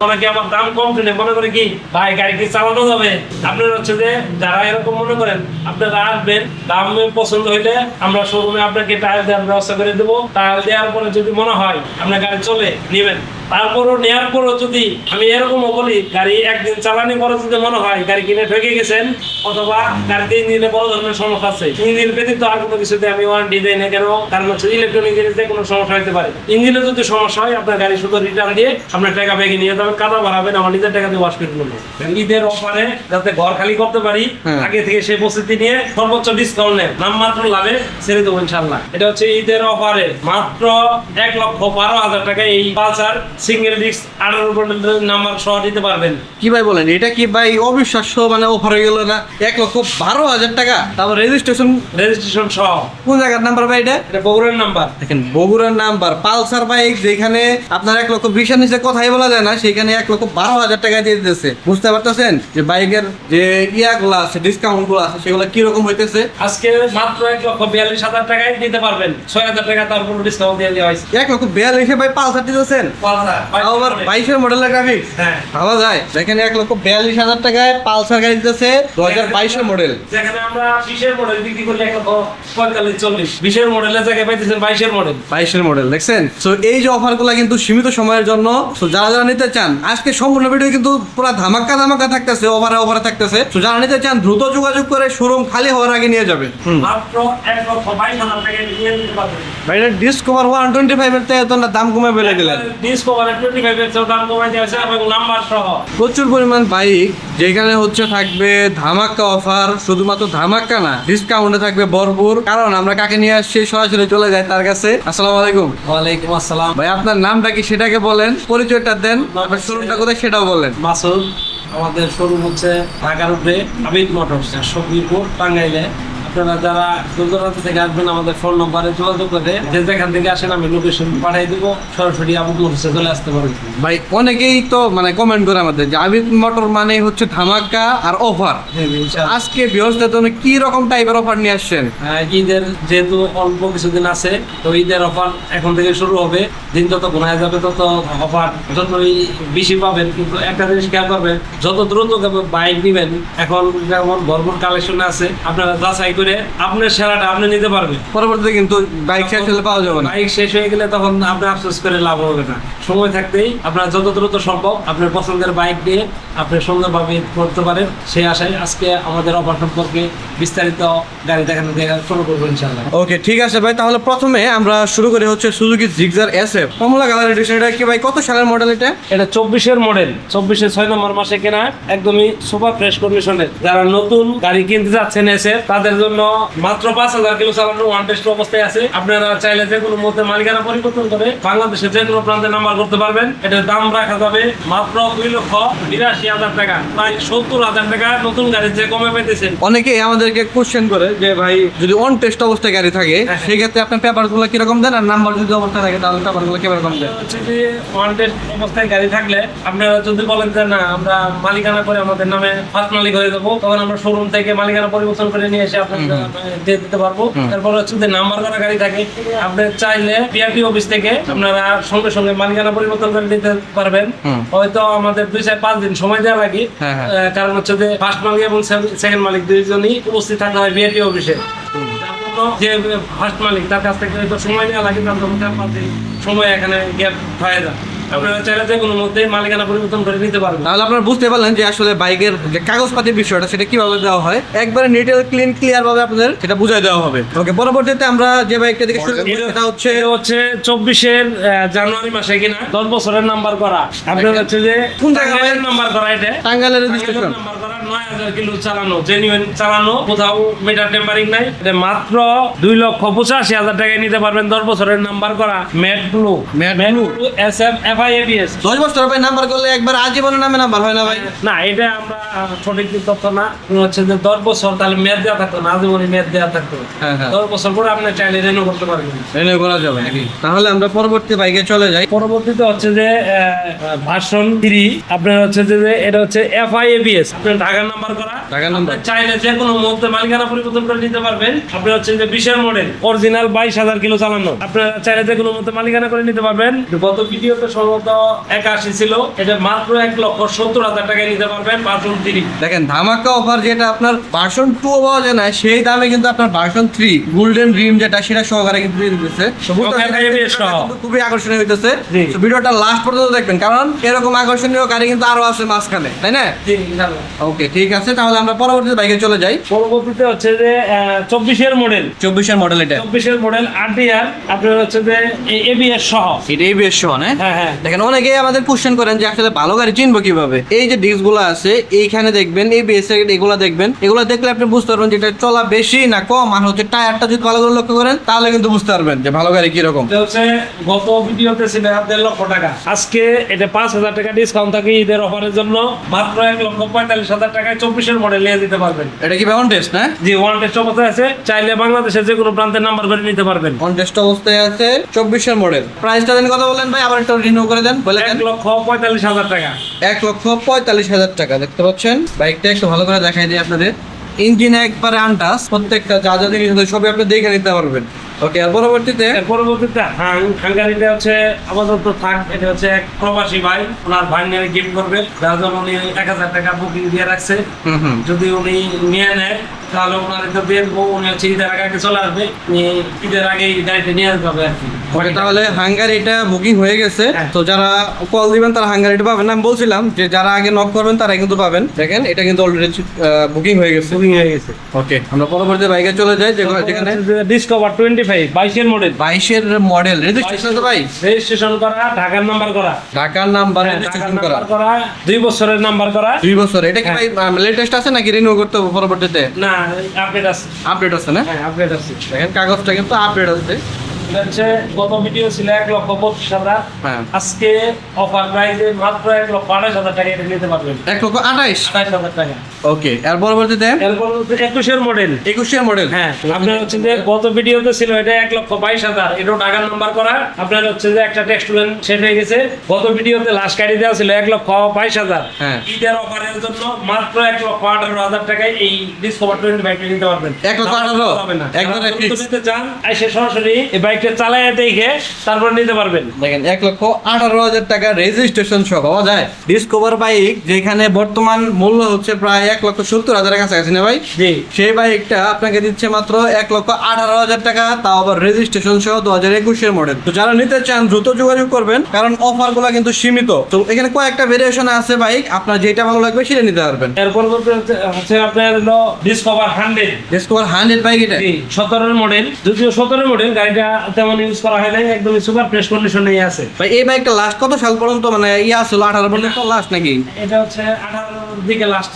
মনে হয় গাড়ি আমি এরকমও বলি, গাড়ি একদিন চালানি যদি মনে হয় গাড়ি কিনে ঠকে গেছেন, অথবা গাড়িতে ইঞ্জিনে বড় ধরনের সমস্যা আছে, ইঞ্জিন ব্যতীত আর কোনো কিছুতে আমি ওয়ারেন্টি দেই না কেন? কারণ হচ্ছে ইলেকট্রনিক কোনো সমস্যা হতে পারে। ইঞ্জিনে যদি সমস্যা হয়, আপনার গাড়ি শুধু রিটার্ন দিয়ে আপনার টাকা ব্যাগে নিয়ে কাদা আমার নিজের টাকা দিয়ে ওয়াশ করে নেব। ঈদের অফারে যাতে ঘর খালি করতে পারি হ্যাঁ। আগে থেকে সেই প্রস্তুতি নিয়ে সর্বোচ্চ ডিসকাউন্ট নেন। লাভে ছেড়ে দেবো ইনশাল্লাহ এটা হচ্ছে ঈদের অফারে মাত্র এক লক্ষ বারো হাজার টাকা এই পালসার সিঙ্গেল ডিস্ক আঠারো নাম্বার সহ দিতে পারবেন। কি ভাই বলেন এটা কি ভাই অবিশ্বাস্য মানে অফার হয়ে গেল না? এক লক্ষ বারো হাজার টাকা? তারপর রেজিস্ট্রেশন রেজিস্ট্রেশন সহ। কোন জায়গার নাম্বার ভাই এটা? এটা বগুড়ার নাম্বার দেখেন বগুড়ার নাম্বার পালসার বাইক যেখানে আপনার এক লক্ষ বিশের নিচে কথাই বলা যায় না সেখানে এক লক্ষ বারো হাজার টাকা দিয়ে দিতেছে। বুঝতে পারতেছেন? যে বাইকের যে ইয়াগুলো আছে ডিসকাউন্টগুলো আছে সেগুলো কীরকম হইতেছে? আজকে মাত্র এক লক্ষ বিয়াল্লিশ হাজার টাকায় দিতে পারবেন। ছয় হাজার টাকা তারপর ডিসকাউন্ট দিয়ে দেওয়া হয়েছে। এক লক্ষ বিয়াল্লিশে ভাই পালসার দিতেছেন? আবার বাইশের মডেলের গ্রাফিক্স হ্যাঁ। ভাবা যায়। দেখেন এক লক্ষ বিয়াল্লিশ হাজার টাকায় পালসার গাড়ি দিতেছে দু হাজার বাইশের মডেল যেখানে আমরা বিশের মডেল বিক্রি করলে এক লক্ষ পঁয়তাল্লিশ চল্লিশ। বিশের মডেলের জায়গায় পাইতেছেন বাইশের মডেল বাইশের মডেল দেখছেন? তো এই যে অফারগুলো কিন্তু সীমিত সময়ের জন্য তো যারা যারা নিতে চান আজকে সম্পূর্ণ ভিডিও কিন্তু পুরো ধামাক্কা ধামাক্কা থাকতেছে ওভারে ওভারে থাকতেছে। তো যারা নিতে চান দ্রুত যোগাযোগ করে শোরুম খালি হওয়ার আগে নিয়ে যাবে। ভাই এটা ডিসকভার ওয়ান টোয়েন্টি থেকে তো দাম কমে বেড়ে দিলেন ডিসকভার টোয়েন্টি ফাইভ এর দাম দেওয়া এবং নাম্বার সহ। প্রচুর পরিমাণ বাইক যেখানে হচ্ছে থাকবে ধামাক্কা অফার শুধুমাত্র ধামাক্কা না ডিসকাউন্টে থাকবে ভরপুর। কারণ আমরা কাকে নিয়ে আসছি সরাসরি চলে যাই তার কাছে। আসসালামু আলাইকুম। ওয়ালাইকুম আসসালাম। ভাই আপনার নামটা কি সেটাকে বলেন? পরিচয়টা দেন। আপনার শোরুমটা কোথায় সেটাও বলেন। মাসুদ, আমাদের শোরুম হচ্ছে ঢাকার উপরে আবিদ মোটরস সবিরপুর টাঙ্গাইলে। আপনারা যারা দূর দূরান্ত থেকে আসবেন আমাদের ফোন নম্বরে যোগাযোগ করে যে যেখান থেকে আসেন আমি লোকেশন পাঠিয়ে দিব। সরাসরি আবিদ মোটরসে চলে আসতে পারবেন। ভাই অনেকেই তো মানে কমেন্ট করে আমাদের যে আবিদ মোটর মানে হচ্ছে ধামাকা আর অফার আজকে বৃহস্পতি কি রকম টাইপের অফার নিয়ে আসছেন? ঈদের যেহেতু অল্প কিছুদিন আছে তো ঈদের অফার এখন থেকে শুরু হবে। দিন যত ঘনায় যাবে তত অফার যতই বেশি পাবেন কিন্তু একটা জিনিস খেয়াল করবেন যত দ্রুত বাইক নিবেন এখন যেমন ভরপুর কালেকশন আছে আপনারা যাচাই করে আপনার সেরাটা আপনি নিতে পারবেন। পরবর্তীতে কিন্তু বাইক শেষ হলে পাওয়া যাবে না। বাইক শেষ হয়ে গেলে তখন আপনি আফসোস করে লাভ হবে না। সময় থাকতেই আপনার যত দ্রুত সম্ভব আপনার পছন্দের বাইক দিয়ে আপনি সুন্দরভাবে করতে পারেন। সেই আশায় আজকে আমাদের অফার সম্পর্কে বিস্তারিত গাড়ি দেখানো দেখা শুরু করব ইনশাল্লাহ ওকে ঠিক আছে ভাই। তাহলে প্রথমে আমরা শুরু করি হচ্ছে সুজুকি জিগজার এস এফ কমলা কালার এডিশন এটা কি ভাই? কত সালের মডেল এটা? এটা চব্বিশের মডেল চব্বিশের ছয় নম্বর মাসে কেনা একদমই সুপার ফ্রেশ কন্ডিশনের যারা নতুন গাড়ি কিনতে যাচ্ছেন এসে তাদের জন্য মাত্র পাঁচ হাজার কিলো চালানো ওয়ান টেস্ট অবস্থায় আছে। আপনারা চাইলে যে কোনো মধ্যে মালিকানা পরিবর্তন করে বাংলাদেশের যে কোনো প্রান্তে নাম্বার করতে পারবেন। এটার দাম রাখা যাবে মাত্র দুই লক্ষ বিরাশি হাজার টাকা প্রায় সত্তর হাজার টাকা নতুন গাড়ি যে কমে পেতেছেন অনেকে আমাদেরকে কোশ্চেন করে যে ভাই যদি অন টেস্ট অবস্থায় গাড়ি থাকে হ্যাঁ। সেই ক্ষেত্রে আপনার পেপারগুলো কীরকম দেন? আর নাম্বার যদি অবস্থা থাকে তাহলে পেপারগুলো কীরকম দেন? হচ্ছে যে ওয়ান্টেড অবস্থায় গাড়ি থাকলে আপনারা যদি বলেন যে না আমরা মালিকানা করে আমাদের নামে ফার্স্ট মালিক হয়ে যাব তখন আমরা শোরুম থেকে মালিকানা পরিবর্তন করে নিয়ে এসে আপনাদের দিয়ে দিতে পারব। তারপর হচ্ছে যে নাম্বার করা গাড়ি থাকে। আপনি চাইলে বিআরটি অফিস থেকে আপনারা সঙ্গে সঙ্গে মালিকানা পরিবর্তন করে নিতে পারবেন। হয়তো আমাদের দুই চার পাঁচ দিন সময় দেওয়া লাগে। হ্যাঁ, হ্যাঁ। কারণ হচ্ছে যে ফার্স্ট মালিক এবং সেকেন্ড মালিক দুইজনই উপস্থিত থাকতে হয় বিআরটি অফিসে যে ফার্স্ট মালিক তার কাছ থেকে হয়তো সময় নেওয়া লাগে তার জন্য সময় এখানে গ্যাপ হয়ে যায়। আপনারা চাইলে যে কোনো মধ্যে মালিকানা পরিবর্তন করে নিতে পারবেন। তাহলে আপনারা বুঝতে পারলেন যে আসলে বাইকের যে কাগজপাতির বিষয়টা সেটা কীভাবে দেওয়া হয়। একবারে নিটেল ক্লিন ক্লিয়ার ভাবে আপনাদের সেটা বুঝাই দেওয়া হবে। ওকে পরবর্তীতে আমরা যে বাইকটা দিকে শুরু সেটা হচ্ছে হচ্ছে চব্বিশের জানুয়ারি মাসে কিনা দশ বছরের নাম্বার করা। আপনার হচ্ছে যে কোন জায়গা ভাই? নাম্বার করা এটা। টাঙ্গাইলের রেজিস্ট্রেশন নাম্বার করা নয় হাজার কিলো চালানো জেনুইন চালানো কোথাও মিটার টেম্পারিং নাই। মাত্র দুই লক্ষ পঁচাশি হাজার টাকায় নিতে পারবেন দশ বছরের নাম্বার করা matte blue. Matte blue? S F ABS দশ বছর ভাই নাম্বার করলে একবার আজীবনের নামে নাম্বার হয় না ভাই? না এটা আমরা সঠিক তথ্য না। হচ্ছে যে দশ বছর তাহলে মেয়াদ দেওয়া থাকতো না মেয়াদ দেওয়া থাকতো। হ্যাঁ হ্যাঁ। দশ বছর পরে আপনি চাইলে রেনু করতে পারবেন। রেনে করা যাবে তাহলে আমরা পরবর্তী বাইকে চলে যাই। পরবর্তীতে হচ্ছে যে ভার্সন থ্রি আপনার হচ্ছে যে এটা হচ্ছে এফ আই এবিএস আপনার ঢাকার নাম্বার করা। ঢাকার নাম্বার। চাইলে যে কোনো মুহূর্তে মালিকানা পরিবর্তন করে নিতে পারবেন। আপনি হচ্ছে যে বিশের মডেল অরিজিনাল বাইশ হাজার কিলো চালানো। আপনারা চাইলে যে কোনো মুহূর্তে মালিকানা করে নিতে পারবেন। গত ভিডিওতে সম্ভবত একাশি ছিল। এটা মাত্র এক লক্ষ সত্তর হাজার টাকায় নিতে পারবেন ভার্সন থ্রি দেখেন ধামাকা অফার যেটা আপনার ভার্সন টু পাওয়া যায় না সেই দামে কিন্তু আপনার ভার্সন থ্রি গোল্ডেন রিম যেটা সেটা সহকারে কিন্তু দিয়ে দিতেছে। খুবই আকর্ষণীয় হইতেছে। ভিডিওটা লাস্ট পর্যন্ত দেখবেন কারণ এরকম আকর্ষণীয় গাড়ি কিন্তু আরও আছে মাঝখানে তাই না? ওকে ঠিক আছে তাহলে আমরা পরবর্তীতে বাইকে চলে যাই। পরবর্তীতে হচ্ছে যে চব্বিশের মডেল চব্বিশের মডেল এটা। চব্বিশের মডেল আরটিআর আপনার হচ্ছে যে এবিএস সহ। এটাই বেশ সহ না? হ্যাঁ হ্যাঁ। দেখেন অনেকে আমাদের কোশ্চেন করেন যে আসলে ভালো গাড়ি চিনবো কীভাবে? এই যে ডিস্কগুলো আছে এইখানে দেখবেন এই বেস এগুলো দেখবেন। এগুলো দেখলে আপনি বুঝতে পারবেন যেটা চলা বেশি না কম আর হচ্ছে টায়ারটা যদি ভালো করে লক্ষ্য করেন তাহলে কিন্তু বুঝতে পারবেন যে ভালো গাড়ি কীরকম। হচ্ছে গত ভিডিওতে ছিল দেড় লক্ষ টাকা। আজকে এটা পাঁচ হাজার টাকা ডিসকাউন্ট থাকে ঈদের অফারের জন্য। মাত্র এক লক্ষ পঁয়তাল্লিশ হাজার টাকায় চব্বিশের মডেল নিয়ে দিতে পারবেন। এটা কি ব্যামন টেস্ট না? জি ওয়ান টেস্ট অবস্থায় আছে। চাইলে বাংলাদেশের যে কোনো প্রান্তের নাম্বার করে নিতে পারবেন। অন টেস্ট অবস্থায় আছে চব্বিশের মডেল প্রাইসটা দেন কথা বলেন ভাই আবার একটু রিনিউ করে দেন বলে এক লক্ষ পঁয়তাল্লিশ হাজার টাকা। এক লক্ষ পঁয়তাল্লিশ হাজার টাকা দেখতে পাচ্ছেন? বাইকটা একটু ভালো করে দেখাই দিই আপনাদের। ইঞ্জিন একবারে আনটাস প্রত্যেকটা যা যা জিনিস সবই আপনি দেখে নিতে পারবেন। ওকে আর পরবর্তীতে? পরবর্তীতে হাং হাঙ্গারিটা হচ্ছে আপাতত থাক এটা হচ্ছে এক প্রবাসী ভাই ওনার ভাই নিয়ে গিফট করবে। যার জন্য উনি এক হাজার টাকা বুকিং দিয়ে রাখছে। যদি উনি নিয়ে নেয় তাহলে ওনার একটু দেখব উনি হচ্ছে ঈদের আগে আগে চলে আসবে। ঈদের আগে গাড়িটা নিয়ে আসবে আর কি। ওকে তাহলে হাঙ্গারিটা বুকিং হয়ে গেছে। হ্যাঁ। তো যারা কল দিবেন তারা হাঙ্গারিটা পাবেন। আমি বলছিলাম যে যারা আগে নক করবেন তারা কিন্তু পাবেন। দেখেন এটা কিন্তু অলরেডি বুকিং হয়ে গেছে। বুকিং হয়ে গেছে। ওকে আমরা পরবর্তী বাইকে চলে যাই যেখানে ডিসকভার টোয়েন্টি ফাইভ বাইশের মডেল বাইশের মডেল রেজিস্ট্রেশন তো ভাই। রেজিস্ট্রেশন করা ঢাকার নাম্বার করা। ঢাকার নাম্বার হ্যাঁ, রেজিস্ট্রেশন করা। করা দুই বছরের নাম্বার করা। দুই বছর এটা কি হ্যাঁ। ভাই লেটেস্ট আছে নাকি রিনিউ করতে হবে পরবর্তীতে? না আপডেট আছে। আপডেট আছে না? হ্যাঁ আপডেট আছে। দেখেন কাগজটা কিন্তু আপডেট আছে। এটা হচ্ছে গত ভিডিও ছিল এক লক্ষ পঁচিশ হাজার। আজকে অফার প্রাইসে মাত্র এক লক্ষ আঠাশ হাজার টাকা এটা নিতে পারবেন। এক লক্ষ আঠাইশ আঠাশ হাজার টাকা। ওকে আর পরবর্তীতে? এরপর হচ্ছে একুশের মডেল একুশের মডেল হ্যাঁ আপনার হচ্ছে যে গত ভিডিওতে ছিল এটা এক লক্ষ বাইশ হাজার। এটাও টাকার নাম্বার করা। আপনার হচ্ছে যে একটা টেক্সট সেট হয়ে গেছে। গত ভিডিওতে লাস্ট গাড়ি দেওয়া ছিল এক লক্ষ বাইশ হাজার। ঈদের অফারের জন্য মাত্র এক লক্ষ আঠারো হাজার টাকায় এই ডিসকভার টোয়েন্টি বাইকটা নিতে পারবেন। এক লক্ষ আঠারো? নিতে চান সরাসরি এই বাইকটা চালায় দেখে তারপর নিতে পারবেন। দেখেন এক লক্ষ আঠারো হাজার টাকা রেজিস্ট্রেশন সহ পাওয়া যায়। ডিসকভার বাইক যেখানে বর্তমান মূল্য হচ্ছে প্রায় এক লক্ষ সত্তর হাজারের কাছাকাছি না ভাই? জি। সেই বাইকটা আপনাকে দিচ্ছে মাত্র এক লক্ষ আঠারো হাজার টাকা তাও আবার রেজিস্ট্রেশন সহ দু হাজার একুশের মডেল তো যারা নিতে চান দ্রুত যোগাযোগ করবেন কারণ অফারগুলা কিন্তু সীমিত। তো এখানে কয়েকটা ভেরিয়েশন আছে বাইক আপনার যেটা ভালো লাগবে সেটা নিতে পারবেন। এর পরবর্তী হচ্ছে- আপনার হলো Discover hundred Discover hundred bike এটা। সতেরোর মডেল যদিও সতেরো মডেল গাড়িটা তেমন ইউজ করা হয় নাই একদমই সুপার ফ্রেশ কন্ডিশনেই আছে। ভাই এই বাইকটা লাস্ট কত সাল পর্যন্ত মানে ইয়া আসলো আঠারো পর্যন্ত লাস্ট নাকি? এটা হচ্ছে আঠারোর দিকে লাস্ট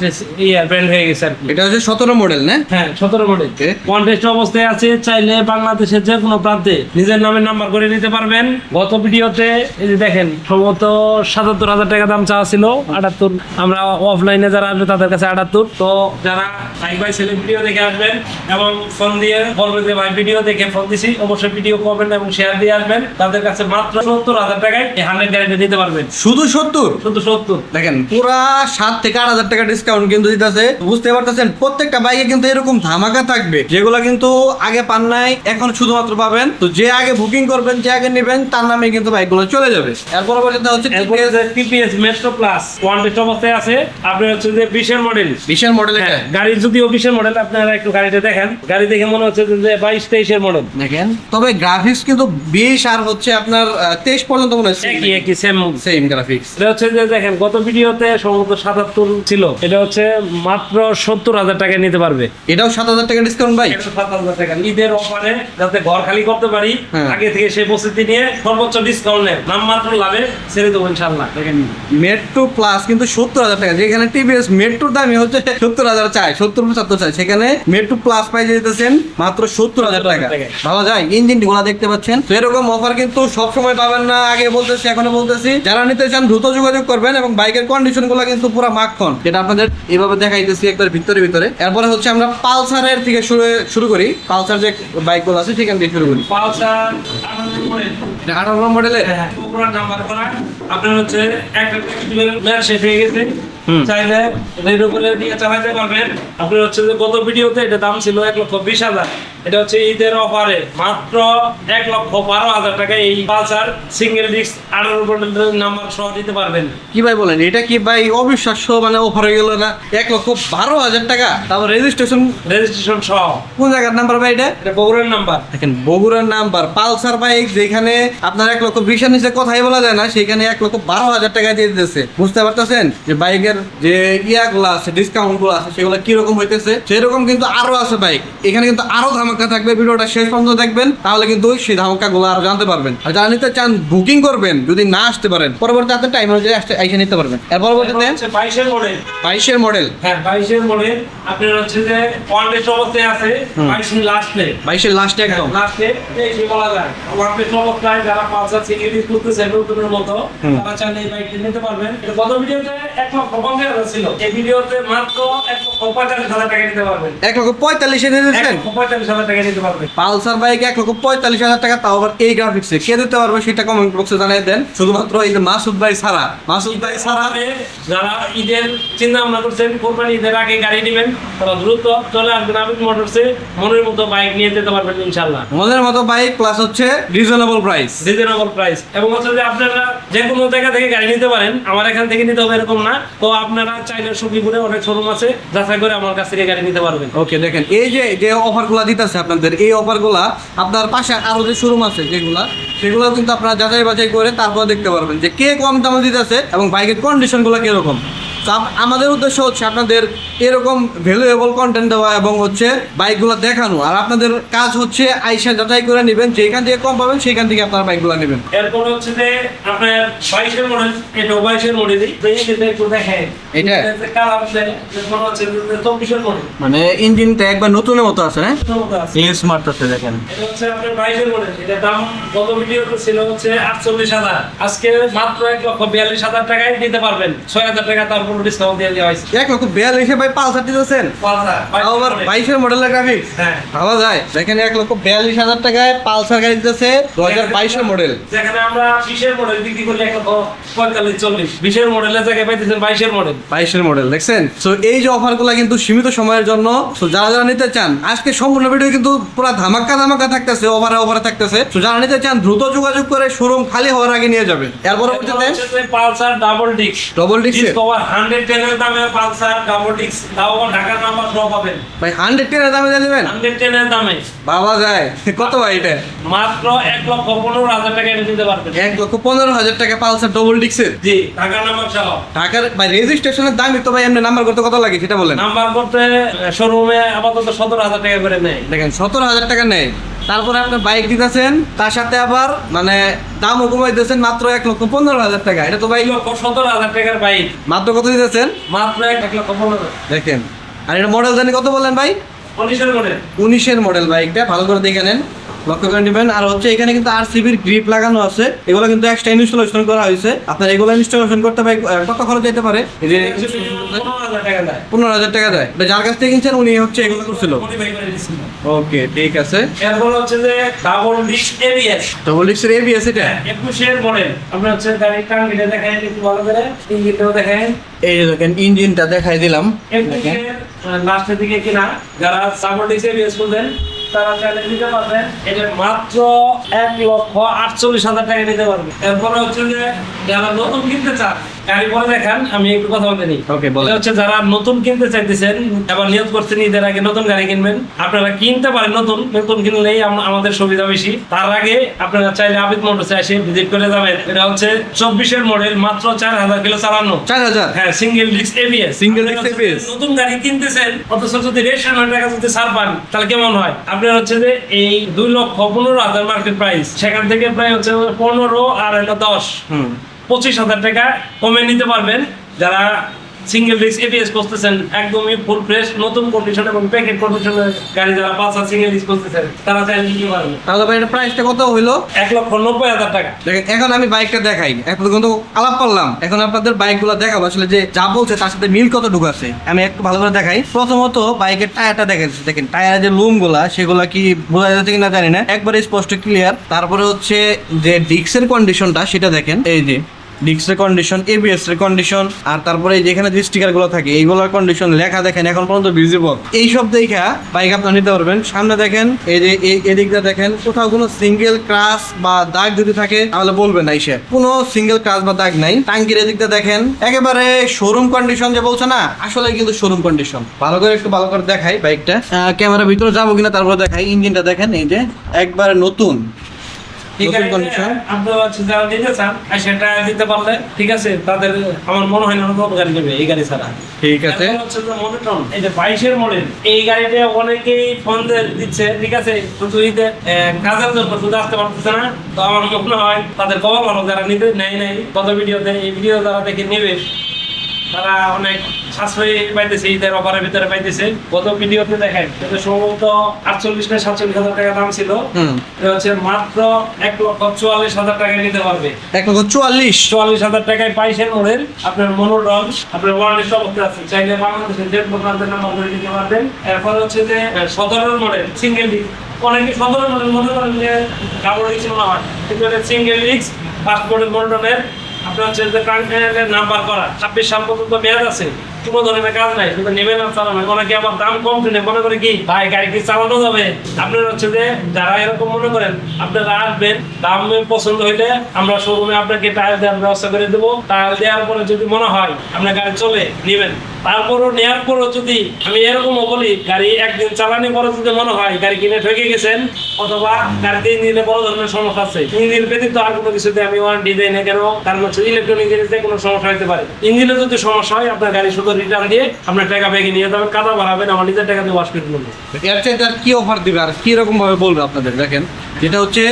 ইয়ার ব্র্যান্ড হয়ে গেছে আর কি। এটা হচ্ছে সতেরো মডেল না? হ্যাঁ সতেরো মডেল. কন্টেস্ট অবস্থায় আছে চাইলে বাংলাদেশের যে কোনো প্রান্তে নিজের নামে নাম্বার করে নিতে পারবেন। গত ভিডিওতে এই যে দেখেন সম্ভবত সাতাত্তর হাজার টাকা দাম চাওয়া ছিল আটাত্তর। আমরা অফলাইনে যারা আসবে তাদের কাছে আটাত্তর। তো যারা ভাই ভাই ছেলে ভিডিও দেখে আসবেন এবং ফোন দিয়ে বলবেন যে ভাই ভিডিও দেখে ফোন দিছি অবশ্যই ভিডিও করবেন এবং শেয়ার দিয়ে আসবেন। তাদের কাছে মাত্র সত্তর হাজার টাকায় হান্ড্রেড গাড়িটা নিতে পারবেন। শুধু সত্তর? শুধু সত্তর। দেখেন পুরা সাত থেকে আট হাজার টাকা ডিসকাউন্ট কিন্তু দিতেছে। বুঝতে পারতেছেন? প্রত্যেকটা বাইকে কিন্তু এরকম ধামাকা থাকবে। যেগুলো কিন্তু আগে পান নাই এখন শুধুমাত্র পাবেন। তো যে আগে বুকিং করবেন যে আগে নেবেন তার নামে কিন্তু বাইকগুলো চলে যাবে। এর পরবর্তীতে হচ্ছে টিপিএস মেট্রো প্লাস ওয়ান অবস্থায় আছে আপনি হচ্ছে যে বিশের মডেল বিশাল মডেল গাড়ি যদিও বিশের মডেল আপনারা একটু গাড়িটা দেখেন। গাড়ি দেখে মনে হচ্ছে যে বাইশ তেইশের মডেল দেখেন তবে গ্রাফিক্স কিন্তু বিশ আর হচ্ছে আপনার তেইশ পর্যন্ত মনে হচ্ছে একই একই সেম সেম গ্রাফিক্স হচ্ছে যে দেখেন গত ভিডিওতে সম্ভবত সাতাত্তর ছিল এটা হচ্ছে মাত্র সত্তর হাজার টাকায় নিতে পারবে। এটাও সাত হাজার টাকা ডিসকাউন্ট ভাই? সাত হাজার টাকা। ঈদের অফারে যাতে ঘর খালি করতে পারি হ্যাঁ। আগে থেকে সেই প্রস্তুতি নিয়ে সর্বোচ্চ ডিসকাউন্ট নেন নাম মাত্র লাভে ছেড়ে দেবো ইনশাল্লাহ দেখেন মেট্রো প্লাস কিন্তু সত্তর হাজার টাকা। যেখানে টিভিএস মেট্রোর দামই হচ্ছে সত্তর হাজার চাই সত্তর পঁচাত্তর চাই। সেখানে মেট্রো প্লাস পাই যেতেছেন মাত্র সত্তর হাজার টাকা। ভাবা যায় ইঞ্জিনগুলা দেখতে পাচ্ছেন। তো এরকম অফার কিন্তু সবসময় পাবেন না। আগে বলতেছি এখনও বলতেছি। যারা নিতে চান দ্রুত যোগাযোগ করবেন এবং বাইকের কন্ডিশনগুলো কিন্তু পুরো মাখন যেটা আপনাদের এইভাবে দেখাইতেছি একবার ভিতরে ভিতরে। এরপরে হচ্ছে আমরা পালসারের থেকে শুরু শুরু করি। পালসার যে বাইকগুলো আছে সেখান থেকে শুরু করি। পালসার আঠারো মডেল এটা মডেলের হ্যাঁ, পুরো নাম্বার করা। আপনার হচ্ছে একটা ম্যাচ শেষ হয়ে গেছে। চাইলে করে দিয়ে চালাতে পারবেন। আপনার হচ্ছে যে গত ভিডিওতে এটা দাম ছিল এক লক্ষ বিশ হাজার। এটা হচ্ছে ঈদের অফারে মাত্র এক লক্ষ বারো হাজার টাকা। এই পালসার সিঙ্গেল ডিস্ক আঠারো মডেলের নাম্বার সহ দিতে পারবেন। কি ভাই বলেন এটা কি ভাই অবিশ্বাস্য মানে অফার হয়ে গেল না? এক লক্ষ বারো হাজার টাকা। তারপর রেজিস্ট্রেশন রেজিস্ট্রেশন সহ। কোন জায়গার নাম্বার ভাই এটা? এটা বগুড়ার নাম্বার। দেখেন বগুড়ার নাম্বার। পালসার বাইক যেখানে আপনার এক লক্ষ বিশের নিচে কথাই বলা যায় না সেখানে এক লক্ষ বারো হাজার টাকা দিয়ে দিতেছে। বুঝতে পারতেছেন? যে বাইকের যে ইয়াগুলো আছে ডিসকাউন্টগুলো আছে সেগুলো কীরকম হইতেছে? সেরকম কিন্তু আরও আছে বাইক এখানে কিন্তু আরও ধামাকা থাকবে ভিডিওটা শেষ পর্যন্ত দেখবেন তাহলে কিন্তু সেই ধামাকা গুলো আরও জানতে পারবেন। আর যারা নিতে চান বুকিং করবেন যদি না আসতে পারেন পরবর্তী আপনার টাইম অনুযায়ী আসতে এসে নিতে পারবেন। এর পরবর্তীতে বাইশের মডেল বাইশের মডেল হ্যাঁ বাইশের মডেল আপনার হচ্ছে যে ওয়ান ডে অবস্থায় আছে বাইশের লাস্টে বাইশের লাস্টে একদম। লাস্টে এই বলা যায়। ওয়ান ডে অবস্থায় যারা পালসার সিঙ্গেল ইউজ করতেছে নতুনের মতো তারা চাইলে এই বাইকটি নিতে পারবেন। গত ভিডিওতে এক লক্ষ পঞ্চাশ ছিল। এই ভিডিওতে মাত্র এক লক্ষ পঁয়তাল্লিশ হাজার টাকা নিতে পারবেন। এক লক্ষ পঁয়তাল্লিশে নিয়েছেন পঁয়তাল্লিশ হাজার টাকা নিতে পারবেন। পালসার বাইক এক লক্ষ পঁয়তাল্লিশ হাজার টাকা তাও আবার এই গ্রাফিক্সে কে দিতে পারবে সেটা কমেন্ট বক্সে জানিয়ে দেন। শুধুমাত্র এই যে মাসুদ ভাই ছাড়া। মাসুদ ভাই ছাড়া যারা ঈদের চিন্তা ভাবনা করছেন কোরবানি ঈদের আগে গাড়ি নেবেন তারা দ্রুত চলে আসবেন আবিদ মোটরসে মনের মতো বাইক নিয়ে যেতে পারবেন ইনশাল্লাহ মনের মতো বাইক প্লাস হচ্ছে রিজনেবল প্রাইস রিজনেবল প্রাইস এবং হচ্ছে যে আপনারা যে কোনো জায়গা থেকে গাড়ি নিতে পারেন আমার এখান থেকে নিতে হবে এরকম না। তো আপনারা চাইলে সুখীপুরে অনেক শোরুম আছে, যাচাই করে আমার কাছ থেকে গাড়ি নিতে পারবেন। ওকে দেখেন, এই যে যে অফারগুলো দিতেছে আপনাদের, এই অফারগুলা আপনার পাশে আরও যে শোরুম আছে যেগুলা সেগুলো কিন্তু আপনারা যাচাই বাছাই করে তারপর দেখতে পারবেন যে কে কম দামে দিতেছে এবং বাইকের কন্ডিশনগুলো কীরকম। তো আমাদের উদ্দেশ্য হচ্ছে আপনাদের এরকম ভ্যালুয়েবল কন্টেন্ট দেওয়া এবং হচ্ছে বাইকগুলো দেখানো। আর আপনাদের কাজ হচ্ছে আইসা যাচাই করে নেবেন যেখান থেকে কম পাবেন সেখান থেকে আপনারা বাইকগুলো নেবেন। এরপরে হচ্ছে যে আপনার বাইশের মডেল এটা? বাইশের মডেলই এটা মনে মানে ইঞ্জিনটা একবার নতুনের মতো আছে হ্যাঁ? আছে। ইংলিশ মারতেছে দেখেন। এটা হচ্ছে আপনার বাইশের মডেল এটা দাম গত ভিডিওতে ছিল হচ্ছে আটচল্লিশ হাজার। আজকে মাত্র এক লক্ষ বিয়াল্লিশ হাজার টাকায় নিতে পারবেন ছয় হাজার টাকা তার উপর ডিসকাউন্ট দিয়ে দেওয়া হয়েছে। এক লক্ষ বিয়াল্লিশে ভাই পালসার দিতেছেন? আবার বাইশের মডেলের গ্রাফিক্স হ্যাঁ। ভাবা যায়। দেখেন এক লক্ষ বিয়াল্লিশ হাজার টাকায় পালসার গাড়ি দিতেছে দু হাজার বাইশের মডেল যেখানে আমরা বিশের মডেল বিক্রি করলে এক লক্ষ পঁয়তাল্লিশ চল্লিশ। বিশের মডেলের জায়গায় পাইতেছেন বাইশের মডেল বাইশের মডেল দেখছেন? তো এই যে অফারগুলো কিন্তু সীমিত সময়ের জন্য তো যারা যারা নিতে চান আজকে সম্পূর্ণ ভিডিও কিন্তু পুরো ধামাকা ধামাকা থাকতেছে ওভারে ওভারে থাকতেছে। তো যারা নিতে চান দ্রুত যোগাযোগ করে শোরুম খালি হওয়ার আগে নিয়ে যাবে এর পরবর্তীতে Pulsar double disc double Discover hundred টেনের দামে পালসার ডাবল তাও আবার নাম্বার ড্র পাবেন। ভাই হান্ড্রেড টেনের দামে দিয়ে দেবেন? হান্ড্রেড টেনের দামে। বাবা যায়। কত ভাই এটা? মাত্র এক লক্ষ পনেরো হাজার টাকা এনে দিতে পারবেন। এক লক্ষ পনেরো হাজার টাকা পালসার ডবল ডিক্সের জি ঢাকার নাম্বার সহ। ঢাকার ভাই রেজিস্ট্রেশনের দামই তো ভাই এমনি নাম্বার করতে কত লাগে সেটা বলেন। নাম্বার করতে শোরুমে আপাতত সতেরো হাজার টাকা করে নেয়। দেখেন সতেরো হাজার টাকা নেয়। তারপরে আপনি বাইক দিতেছেন তার সাথে আবার মানে দাম কমাই দিতেছেন মাত্র এক লক্ষ পনেরো হাজার টাকা। এটা তো বাইক লক্ষ সতেরো হাজার টাকার বাইক মাত্র কত দিতেছেন? মাত্র এক এক লক্ষ পনেরো দেখেন। আর এটা মডেল জানি কত বললেন ভাই? উনিশের মডেল উনিশের মডেল বাইকটা ভালো করে দেখে নেন। লক্ষ্য করে নেবেন। আর হচ্ছে এখানে কিন্তু আর সিবির গ্রিপ লাগানো আছে। এগুলো কিন্তু এক্সট্রা ইনস্টলেশন করা হয়েছে। আপনার এগুলো ইনস্টলেশন করতে আহ, কত খরচ যেতে পারে? যে পনেরো হাজার টাকা দেয়। যার কাছ থেকে কিনছেন উনি হচ্ছে এগুলো করছিল। ওকে ঠিক আছে। এরপর হচ্ছে যে ডাবল ডিস্ক এবিএস ডবল ডিক্সের এবিএস এটা? একুশের মডেল আপনার হচ্ছে গাড়ির টাঙ্গিটা দেখেন একটু ভালো করে। ইঞ্জিনটাও দেখেন এই যে দেখেন ইঞ্জিনটা দেখাই দিলাম। লাস্টের দিকে কিনা যারা ডাবল ডিস্ক এবিএস তারা চাইলে নিতে পারবেন। এটা মাত্র এক লক্ষ আটচল্লিশ হাজার টাকা নিতে পারবেন। এরপরে হচ্ছে যে যারা নতুন কিনতে চান গাড়ি পরে দেখান আমি একটু কথা বলে নিই। বলেন। এটা হচ্ছে যারা নতুন কিনতে চাইতেছেন এবার নিয়োগ করছেন ঈদের আগে নতুন গাড়ি কিনবেন। আপনারা কিনতে পারেন নতুন নতুন কিনলেই আম- আমাদের সুবিধা বেশি। তার আগে আপনারা চাইলে আবিদ মোটরসে এসে ভিজিট করে যাবেন। এটা হচ্ছে চব্বিশের মডেল মাত্র চার হাজার কিলো চালানো। চার হাজার? হ্যাঁ single disc ABS Single disc ABS নতুন গাড়ি কিনতেছেন অথচ যদি রেজিস্ট্রেশনের টাকা যদি ছাড় পান তাহলে কেমন হয়? আপনার হচ্ছে যে এই দুই লক্ষ পনেরো হাজার মার্কেট প্রাইস সেখান থেকে প্রায় হচ্ছে পনেরো আর হলো দশ। হুম। পঁচিশ হাজার টাকা কমে নিতে পারবেন। যারা সিঙ্গেল ডিস্ক এবিএস করতেছেন একদমই ফুল ফ্রেশ নতুন কন্ডিশন এবং প্যাকেট কন্ডিশনের গাড়ি যারা পাঁচ আর সিঙ্গেল ডিস্ক করতেছেন তারা চাইলে নিতে পারবেন। তাহলে ভাই এটা প্রাইসটা কত হইল? এক লক্ষ নব্বই হাজার টাকা। দেখেন এখন আমি বাইকটা দেখাই। এখন কিন্তু আলাপ করলাম। এখন আপনাদের বাইকগুলো দেখাবো। আসলে যে যা বলছে তার সাথে মিল কত ঢুক আছে? আমি একটু ভালো করে দেখাই। প্রথমত বাইকের টায়ারটা দেখেন। দেখেন টায়ারের যে লুমগুলা সেগুলা কি বোঝা যাচ্ছে কিনা জানি না। একবারে স্পষ্ট ক্লিয়ার তারপরে হচ্ছে যে ডিস্কের কন্ডিশনটা সেটা দেখেন। এই যে ডিস্কের কন্ডিশন এবিএস এর কন্ডিশন আর তারপরে যেখানে যে স্টিকারগুলো থাকে, এইগুলোর কন্ডিশন লেখা দেখেন, এখন পর্যন্ত ভিজিবল এইসব দেখা বাইক আপনারা নিতে পারবেন। সামনে দেখেন, এই যে এদিকটা দেখেন, কোথাও কোনো সিঙ্গেল ক্রাশ বা দাগ যদি থাকে, তাহলে বলবেন না এসে। কোনো সিঙ্গেল ক্রাশ বা দাগ নাই। টাঙ্কির এদিকটা দেখেন, একেবারে শোরুম কন্ডিশন যে বলছে না, আসলে কিন্তু শোরুম কন্ডিশন ভালো করে একটু ভালো করে দেখাই বাইকটা ক্যামেরা ভিতরে যাব কিনা তারপরে দেখাই। ইঞ্জিনটা দেখেন, এই যে একবারে নতুন ঠিক নতুন আছে কন্ডিশন আপনারা যারা নিতে চান সেটা দিতে পারলে ঠিক আছে? তাদের আমার মনে হয় না কোনো গাড়ি নেবে এই গাড়ি ছাড়া। ঠিক আছে। এখন হচ্ছে যে মনোটন, এই যে বাইশের মডেল এই গাড়িটা অনেকেই ফোন দিচ্ছে ঠিক আছে? কিন্তু ঈদে কাজের জন্য শুধু আসতে পারতেছে না। তো আমার মনে হয় তাদের ভালো যারা নিতে নেয় নাই গত ভিডিওতে এই ভিডিও যারা দেখে নেবে তারা অনেক সাশ্রয়ী পাইতেছে ঈদের অফারের ভিতরে পাইতেছে। গত ভিডিওতে দেখেন সম্ভবত আটচল্লিশ না সাতচল্লিশ হাজার টাকা দাম ছিল। হচ্ছে মাত্র এক লক্ষ চুয়াল্লিশ হাজার টাকায় নিতে পারবে। এক লক্ষ চুয়াল্লিশ? চুয়াল্লিশ হাজার টাকায় বাইশের মডেল আপনার মনোরম আপনার ওয়ারেন্টি অবস্থা আছে। চাইলে বাংলাদেশের যে দোকানদের নাম্বার করে দিতে পারবেন। এরপর হচ্ছে যে সতেরোর মডেল সিঙ্গেল ডিস্ক অনেকে সতেরো মডেল মনে করেন যে ডাবল ডিস্ক মনে হয়। কিন্তু এটা সিঙ্গেল ডিস্ক ফার্স্ট মডেল মনোরমের আপনার হচ্ছে যে কারেন্ট নাম্বার করা ছাব্বিশ সাল পর্যন্ত মেয়াদ আছে। কোনো ধরনের কাজ নাই শুধু নেবেন আর চালাবেন অনেকে আবার দাম কম মনে করে কি, ভাই, গাড়ি কি চালানো যাবে? আপনার হচ্ছে যে, যারা এরকম মনে করেন, আপনারা আসবেন, দাম পছন্দ হইলে আমরা শোরুমে আপনাকে টায়ার দেওয়ার ব্যবস্থা করে দেবো। টায়ার দেওয়ার পরে যদি মনে হয়, আপনার গাড়ি চলে, নেবেন। তারপরও নেওয়ার পরও যদি আমি এরকমও বলি, গাড়ি একদিন চালানি পরে যদি মনে হয়, গাড়ি কিনে ঠকে গেছেন, অথবা গাড়িতে ইঞ্জিনে বড় ধরনের সমস্যা আছে, ইঞ্জিন ব্যতীত আর কোনো কিছুতে আমি ওয়ারেন্টি দেই না কেন? কারণ হচ্ছে ইলেকট্রনিক জিনিসে কোনো সমস্যা হতে পারে। ইঞ্জিনে যদি সমস্যা হয়, আপনার গাড়ি শুধু রিটার্ন দিয়ে আপনার টাকা ব্যাগে নিয়ে যাবেন কাদা বাড়াবেন আমার নিজের টাকা দিয়ে ওয়াশ করে নেব। এর চাইতে আর কি অফার দিবে? আর কীরকম ভাবে বলবে আপনাদের? দেখেন যেটা হচ্ছে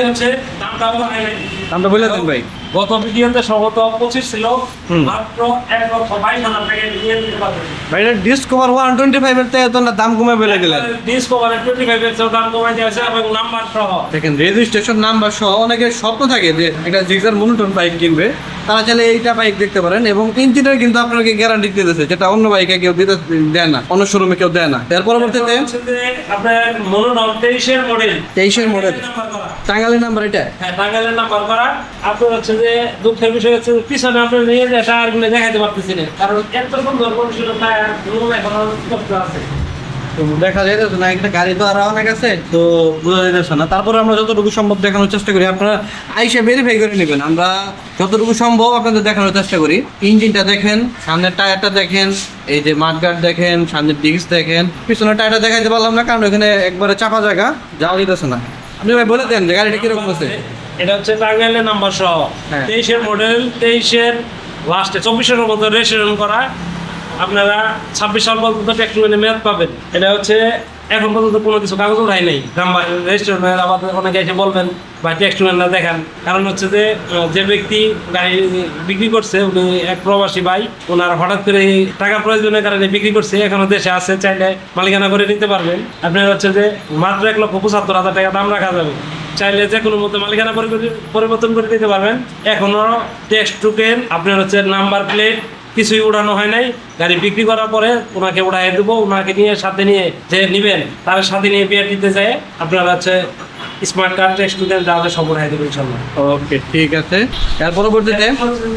দামটা বলে দেন ভাই। গত ভিডিওতে সম্ভবত পঁচিশ ছিল। মাত্র এক লক্ষ বাইশ হাজার টাকা নিয়ে নিতে পারবেন ভাই এটা ডিসকভার ওয়ান টোয়েন্টি ফাইভ এর তো দাম কমে বেড়ে দিলেন ডিসকভার টোয়েন্টি ফাইভ এর দাম কমাই দিয়েছে এবং নাম্বার সহ। দেখেন রেজিস্ট্রেশন নাম্বার সহ অনেকের স্বপ্ন থাকে যে একটা জিক্সার মনোটন বাইক কিনবে। তারা চাইলে এইটা বাইক দেখতে পারেন এবং ইঞ্জিনের কিন্তু আপনাকে গ্যারান্টি দিতেছে যেটা অন্য বাইকে কেউ দিতে দেয় না অন্য শোরুমে কেউ দেয় না। এর পরবর্তীতে আপনার তেইশের মডেল তেইশের মডেল নাম্বার নাম্বার এটা? হ্যাঁ টাঙ্গাইলের নাম্বার করা। আপনার হচ্ছে যে দুঃখের বিষয় হচ্ছে, পিছনে আপনি নিয়ে যে টায়ারগুলো দেখাতে পারতেছি না। কারণ এত সুন্দর রুম এখনও আছে। দেখা যাইতেছে না, একটা গাড়ি তো আরও অনেক আছে, তো বোঝা যাইতেছে না। তারপরে আমরা যতটুকু সম্ভব দেখানোর চেষ্টা করি, আপনারা আইসা ভেরিফাই করে নেবেন। আমরা যতটুকু সম্ভব আপনাদের দেখানোর চেষ্টা করি। ইঞ্জিনটা দেখেন, সামনের টায়ারটা দেখেন, এই যে মাঠগার্ড দেখেন, সামনের ডিস্ক দেখেন। পিছনের টায়ারটা দেখাইতে পারলাম না, কারণ এখানে একবারে চাপা জায়গা, যাওয়া যেতেছে না। আপনি ভাই বলে দেন যে গাড়িটা কীরকম আছে। এটা হচ্ছে টাঙ্গাইলের নাম্বার সহ। হ্যাঁ। তেইশের মডেল তেইশের লাস্টে চব্বিশের মধ্যে রেজিস্ট্রেশন করা। আপনারা ছাব্বিশ সাল পর্যন্ত ট্যাক্স মেয়াদ পাবেন। এটা হচ্ছে এখন পর্যন্ত কোনো কিছু কাগজ উঠাই নেই। নাম্বার রেজিস্ট্রেশনের আবার অনেকে এসে বলবেন বা ট্যাক্স না দেখান। কারণ হচ্ছে যে যে ব্যক্তি গাড়ি বিক্রি করছে উনি এক প্রবাসী ভাই ওনার হঠাৎ করে টাকার প্রয়োজনের কারণে বিক্রি করছে এখনও দেশে আছে চাইলে মালিকানা করে নিতে পারবেন। আপনার হচ্ছে যে মাত্র এক লক্ষ পঁচাত্তর হাজার টাকা দাম রাখা যাবে। চাইলে যে কোনো মতো মালিকানা পরিবর্তন- করে দিতে পারবেন। এখনও টেক্সট টুকেন আপনার হচ্ছে নাম্বার প্লেট কিছুই উড়ানো হয় নাই। গাড়ি বিক্রি করার পরে ওনাকে উড়াই দেবো ওনাকে নিয়ে সাথে নিয়ে যে নিবেন তার সাথে নিয়ে বিয়ে দিতে যায় আপনার হচ্ছে স্মার্ট কার্ড টেক্সট টুকেন যা আছে সব উড়াই দেবো ইনশাল্লাহ। ওকে ঠিক আছে। এর পরবর্তীতে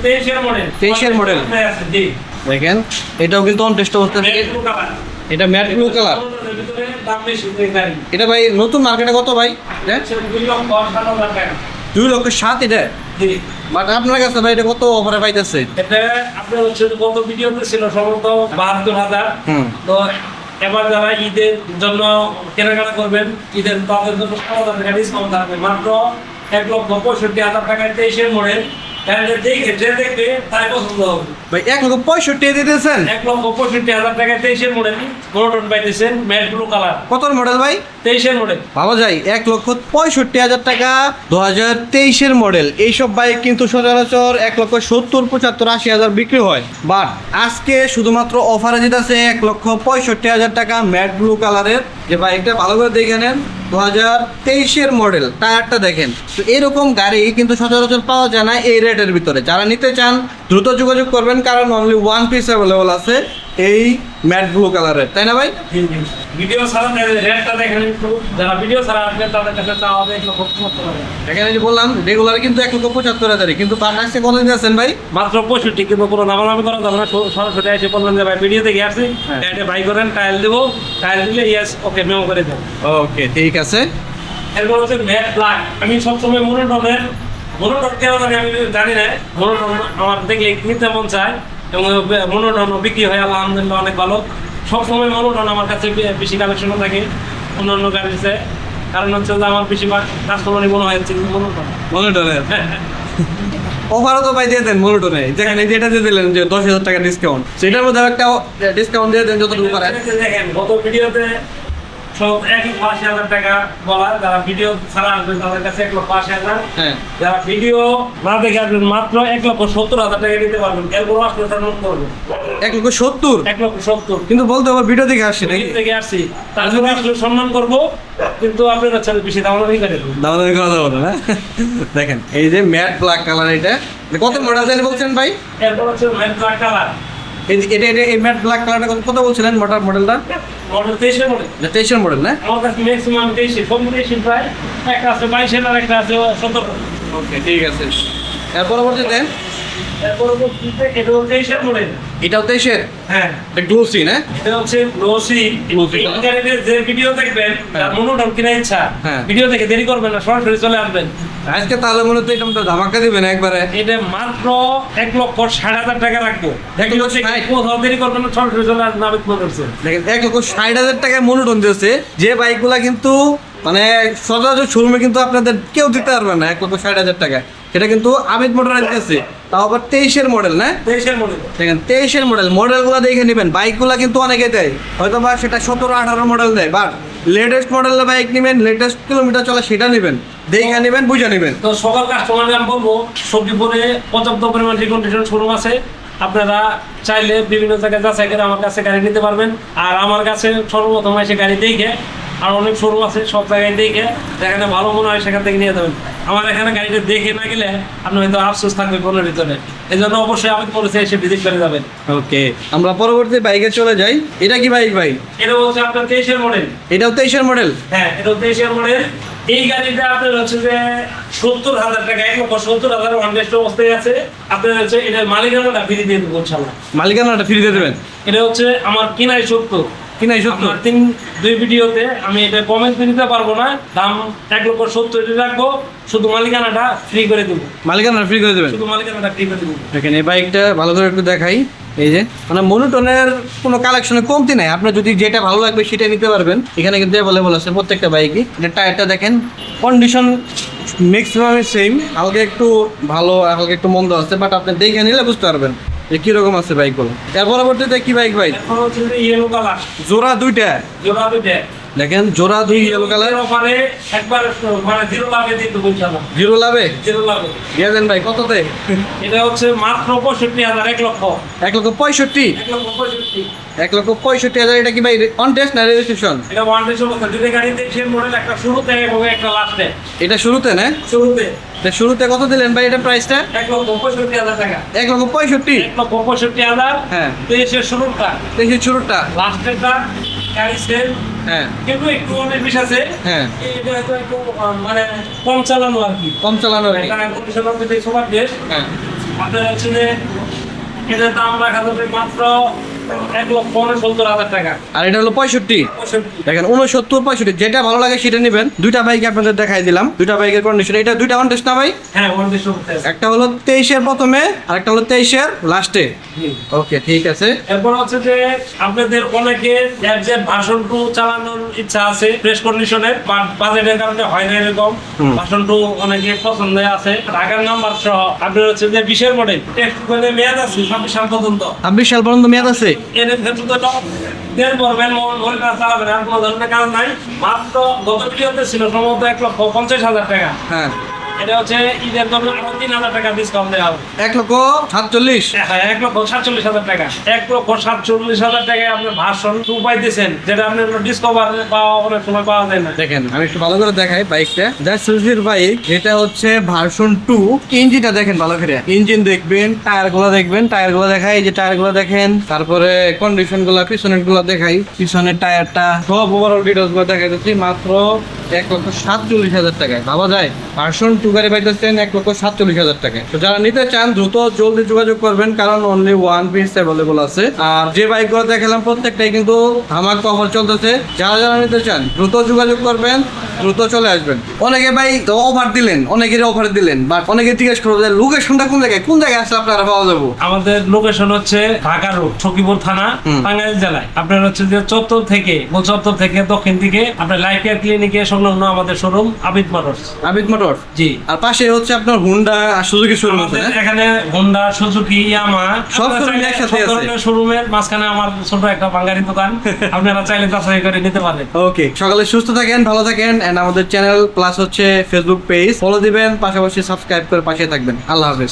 তেইশের মডেল 23 এর model। জি। দেখেন এটাও কিন্তু অন টেস্ট অবস্থা থেকে এটা ম্যাট ব্লু কালার এটা ভাই নতুন মার্কেটে কত ভাই? দুই লক্ষ সাত এটা? বাট আপনার কাছে ভাই এটা কত অফারে পাইতেছে? এটা আপনার হচ্ছে গত ভিডিওতে ছিল সম্ভবত বাহাত্তর হাজার। তো এবার যারা ঈদের জন্য কেনাকাটা করবেন ঈদের তাদের জন্য ডিসকাউন্ট থাকবে। মাত্র এক লক্ষ পঁয়ষট্টি হাজার টাকায় তেইশের মডেল ভাই এক লক্ষ পঁয়ষট্টি দিতেছেন? এক লক্ষ পঁয়ষট্টি হাজার টাকায় তেইশের মডেল পাইতেছেন ম্যাট ব্লু কালার কত মডেল ভাই? তেইশের মডেল ভাবা যায় এক লক্ষ পঁয়ষট্টি হাজার টাকা দু হাজার তেইশের মডেল এইসব বাইক কিন্তু সচরাচর এক লক্ষ সত্তর পঁচাত্তর আশি হাজার বিক্রি হয়। বাট আজকে শুধুমাত্র অফারে যেতেছে এক লক্ষ পঁয়ষট্টি হাজার টাকা ম্যাট ব্লু কালারের যে বাইকটা ভালো করে দেখে নেন। দু হাজার তেইশের মডেল টায়ারটা দেখেন। তো এরকম গাড়ি কিন্তু সচরাচর পাওয়া যায় না এই রেটের ভিতরে। যারা নিতে চান, দ্রুত যোগাযোগ করবেন, কারণ অনলি ওয়ান পিস অ্যাভেলেবল আছে। এই ম্যাট ব্লু কালারের তাই না ভাই? ভিডিও ছাড়া রেটটা দেখেন একটু। যারা ভিডিও ছাড়া আসবে তাদের কাছে চাওয়া হবে এক লক্ষ এখানে যে বললাম রেগুলার কিন্তু এক লক্ষ পঁচাত্তর হাজারই। কিন্তু পার আসছে কত দিতেছেন ভাই? মাত্র পঁয়ষট্টি কিন্তু কোনো দামাদামি করা যাবে না। সরাসরি এসে বললেন যে ভাই ভিডিও থেকে আসছি। এটা ভাই করেন টাইল দেবো। টাইল দিলে ইয়েস ওকে মেমো করে দেবো। ওকে ঠিক আছে। এরপর হচ্ছে ম্যাট ব্ল্যাক আমি সবসময় মনোটনের মনোটন কেন আমি জানি না। মনোটন আমার দেখলে নিতে মন চায়। এবং মনোটনও বিক্রি হয় আলহামদুলিল্লাহ অনেক ভালো। সবসময় মনোটন আমার কাছে বেশি কালেকশনও থাকে অন্যান্য অন্য গাড়িতে কারণ হচ্ছে যে আমার বেশিরভাগ কাস্টমারই মনে হয় হচ্ছে মনোটন মনোটনের? অফারও তো পাই দিয়ে দেন মনোটনে। যেখানে যেটা দিয়ে দিলেন যে দশ হাজার টাকা ডিসকাউন্ট সেটার মধ্যে একটা ডিসকাউন্ট দিয়ে দেন যতটুকু পারেন। গত ভিডিওতে সব এক লক্ষ আশি হাজার টাকা বলা যারা ভিডিও ছাড়া আসবেন তাদের কাছে এক লক্ষ আশি হাজার। হ্যাঁ। যারা ভিডিও না দেখে আসবেন মাত্র এক লক্ষ সত্তর হাজার টাকা দিতে পারবেন। এরপর আসলে নোট করবেন। এক লক্ষ সত্তর? এক লক্ষ সত্তর। কিন্তু বলতে হবে ভিডিও দেখে আসছি নাকি? থেকে আসছি। তার জন্য আসলে সম্মান করব কিন্তু আপনার হচ্ছে বেশি করে করা যাবে না দেখেন এই যে ম্যাট ব্ল্যাক কালার এটা কত মডেল জানি বলছেন ভাই? এরপর হচ্ছে ম্যাট ব্ল্যাক কালার এটা এটা এই ম্যাট ব্ল্যাক কালারটা কত বলছিলেন মোটর মডেলটা মডেল তেইশের মডেল তেইশের মডেল না? আমার কাছে ম্যাক্সিমাম তেইশে তেইশে প্রায়। একটা আছে বাইশের আর একটা আছে সতেরো। ওকে ঠিক আছে। এর পরবর্তীতে? হচ্ছে এটা তেইশের মডেল এটাও তেইশের হ্যাঁ। এটা গ্লোসি না এটা হচ্ছে গ্লোসি। ইন্টারনেটে যে ভিডিও দেখবেন তার মনোটন কিনা ইচ্ছা হ্যাঁ। ভিডিও দেখে দেরি করবেন না সরাসরি চলে আসবেন। আজকে তাহলে মনে হচ্ছে এটা ধামাকা দিবেন একবারে। এটা মাত্র এক লক্ষ ষাট হাজার টাকা রাখব এক লক্ষ ভিডিও দেখে কোথাও দেরি করবেন না সরাসরি চলে আসবেন আবেদ মোটরসে দেখেন এক লক্ষ ষাট হাজার টাকায় মনোটন দিয়েছে। যে বাইকগুলা কিন্তু মানে সচরাচর শোরুমে কিন্তু আপনাদের কেউ দিতে পারবে না এক লক্ষ ষাট হাজার টাকা সেটা কিন্তু আমিদ মোটরে দিতেছে তাও আবার তেইশের মডেল না? তেইশের মডেল দেখেন তেইশের মডেল মডেলগুলো দেখে নেবেন। বাইকগুলো কিন্তু অনেকে দেয়। হয়তো বা সেটা সতেরো আঠারো মডেল দেয় বাট লেটেস্ট মডেলের বাইক নেবেন লেটেস্ট কিলোমিটার চলে সেটা নেবেন। দেখে নেবেন বুঝে নেবেন। তো সকল কাস্টমার আমি বলব সবজি পরে পর্যাপ্ত পরিমাণ রিকন্ডিশন শোরুম আছে। আপনারা চাইলে বিভিন্ন জায়গায় যাচাই করে আমার কাছে গাড়ি নিতে পারবেন। আর আমার কাছে সর্বপ্রথম এসে গাড়ি দেখে আর অনেক শোরুম আছে সব জায়গায় দেখে যেখানে ভালো মনে হয় সেখান থেকে নিয়ে যাবেন। আমার এখানে গাড়িটা দেখে না গেলে আপনি হয়তো আফসোস থাকবে মনের ভিতরে। এই জন্য অবশ্যই আমি করেছি এসে ভিজিট করে যাবেন। ওকে আমরা পরবর্তী বাইকে চলে যাই। এটা কি বাইক ভাই? এটা হচ্ছে আপনার তেইশের মডেল এটাও তেইশের মডেল হ্যাঁ এটা তেইশের মডেল এই গাড়িটা আপনার হচ্ছে যে সত্তর হাজার টাকা এক লক্ষ সত্তর হাজার ওয়ান টেস্ট অবস্থায় আছে। আপনার হচ্ছে এটার মালিকানাটা ফিরে দিয়ে দেবো ইনশাল্লাহ মালিকানাটা ফ্রি দিয়ে দেবেন? এটা হচ্ছে আমার কিনাই সত্তর। কি নাই সত্য? আমার তিন দুই ভিডিওতে আমি এটা কমেন্ট দিতে পারব না। দাম এক লক্ষ সত্তর রাখব। শুধু মালিকানাটা ফ্রি করে দেবো। মালিকানা ফ্রি করে দেবেন? শুধু মালিকানাটা ফ্রি করে দেবো। দেখেন এই বাইকটা ভালো করে একটু দেখাই। এই যে মানে মনোটনের কোনো কালেকশনে কমতি নাই। আপনার যদি যেটা ভালো লাগবে সেটা নিতে পারবেন। এখানে কিন্তু অ্যাভেলেবল আছে প্রত্যেকটা বাইকই এটা টায়ারটা দেখেন কন্ডিশন ম্যাক্সিমাম সেম হালকা একটু ভালো হালকা একটু মন্দ আছে বাট আপনি দেখে নিলে বুঝতে পারবেন। যে কীরকম আছে বাইকগুলো এর পরবর্তীতে কি বাইক ভাই? জোড়া দুইটা? জোড়া দুইটা। দেখেন জোড়া দুই ইয়েলো কালার ওখানে একবার মানে জিরো লাভে দিয়ে দেবো ইনশাল্লাহ জিরো লাভে? জিরো লাভে। দিয়ে দেন ভাই কততে? এটা হচ্ছে মাত্র পঁয়ষট্টি হাজার এক লক্ষ। এক লক্ষ পঁয়ষট্টি? এক লক্ষ পঁয়ষট্টি। এক লক্ষ পঁয়ষট্টি হাজার এটা কি ভাই অন টেস্ট না রেজিস্ট্রেশন এটা ওয়ান ডে অবস্থা দুটো গাড়ি দেখছেন মডেল একটা শুরুতে এবং একটা লাস্টে এটা শুরুতে না? শুরুতে। শুরুতে কত দিলেন ভাই এটা প্রাইসটা এক লক্ষ পঁয়ষট্টি হাজার টাকা। এক লক্ষ পঁয়ষট্টি? এক লক্ষ পঁয়ষট্টি হাজার। হ্যাঁ। তেইশের শুরুটা। দেখি শুরুটা। লাস্টেরটা গাড়ি সেল হ্যাঁ। কিন্তু একটু অনেক বেশি আছে। হ্যাঁ। এটা হয়তো একটু মানে কম চালানো আর কি। কম চালানো আর কি। কন্ডিশন অফ সবার দেশ। হ্যাঁ। আপনার হচ্ছে যে এটার দাম রাখা যাবে মাত্র এক লক্ষ উনসত্তর হাজার টাকা। আর এটা হলো পঁয়ষট্টি। পঁয়ষট্টি। দেখেন উনসত্তর পঁয়ষট্টি যেটা ভালো লাগে সেটা নেবেন। দুইটা বাইক আপনাদের দেখাই দিলাম। দুইটা বাইকের কন্ডিশন এটা দুইটা অন টেস্ট না ভাই? হ্যাঁ ওয়ান ডে একটা হলো তেইশের প্রথমে আর একটা হলো তেইশের লাস্টে ওকে ঠিক আছে। এরপর হচ্ছে যে আপনাদের অনেকে যে ভাষণ টু চালানোর ইচ্ছা আছে প্রেস কন্ডিশনের বাজেটের কারণে হয় না এরকম। ভাষণ টু অনেকে পছন্দে আছে ঢাকার নাম্বার সহ আপনার হচ্ছে যে বিশের মডেল টেস্ট মেয়াদ আছে ছাব্বিশ সাল পর্যন্ত। ছাব্বিশ সাল পর্যন্ত মেয়াদ আছে? এর ক্ষেত্রে তো দেড় পড়বেন মনে কাজ চালাবেন আর কোনো ধরনের কাজ এক লক্ষ পঞ্চাশ হাজার টাকা। হ্যাঁ। এটা হচ্ছে ঈদের জন্য আরও তিন হাজার টাকা ডিসকাউন্ট দেওয়া হবে। এক লক্ষ সাতচল্লিশ। হ্যাঁ এক লক্ষ সাতচল্লিশ হাজার টাকা। এক লক্ষ সাতচল্লিশ হাজার টাকায় আপনি ভার্সন টু পাইতেছেন যেটা আপনি ডিসকভার পাওয়া অনেক সময় পাওয়া যায় না। দেখেন আমি একটু ভালো করে দেখাই বাইকটা। যা সুজির বাইক এটা হচ্ছে ভার্সন টু ইঞ্জিনটা দেখেন ভালো করে। ইঞ্জিন দেখবেন টায়ারগুলো দেখবেন টায়ারগুলো দেখাই যে টায়ারগুলো দেখেন। তারপরে কন্ডিশনগুলো পিছনেরগুলো দেখাই। পিছনের টায়ারটা সব ওভারঅল ডিটেলসগুলো দেখাই মাত্র এক লক্ষ সাতচল্লিশ হাজার টাকায়। ভাবা যায় ভার্সন টু গাড়ি পাইতেছেন এক লক্ষ সাতচল্লিশ হাজার টাকা। তো যারা নিতে চান দ্রুত জলদি যোগাযোগ করবেন কারণ অনলি ওয়ান পিস অ্যাভেলেবল আছে। আর যে বাইকগুলো দেখালাম প্রত্যেকটাই কিন্তু ধামাক অফার চলতেছে। যারা যারা নিতে চান দ্রুত যোগাযোগ করবেন দ্রুত চলে আসবেন। অনেকে ভাই তো অফার দিলেন অনেকের অফার দিলেন বাট অনেকে জিজ্ঞেস করব যে লোকেশনটা কোন জায়গায়? কোন জায়গায় আসলে আপনারা পাওয়া যাব? আমাদের লোকেশন হচ্ছে ঢাকা রোড সখীপুর থানা টাঙ্গাইল জেলায়। আপনার হচ্ছে যে চত্বর থেকে চত্বর থেকে দক্ষিণ দিকে আপনার লাইফ কেয়ার ক্লিনিকে সংলগ্ন আমাদের showroom Abid motors. Abid motor ji. আর পাশে হচ্ছে আপনার হুন্ডা আর সুজুকি শোরুম আছে এখানে হুন্ডা সুজুকি ইয়ামা সব showroom একসাথে আছে। শোরুমের মাঝখানে আমার ছোট একটা বাঙালি দোকান আপনারা চাইলে যাচাই করে নিতে পারেন। ওকে সকালে সুস্থ থাকেন ভালো থাকেন এন্ড আমাদের চ্যানেল প্লাস হচ্ছে ফেসবুক পেজ ফলো দিবেন পাশাপাশি সাবস্ক্রাইব করে পাশে থাকবেন। আল্লাহ হাফেজ।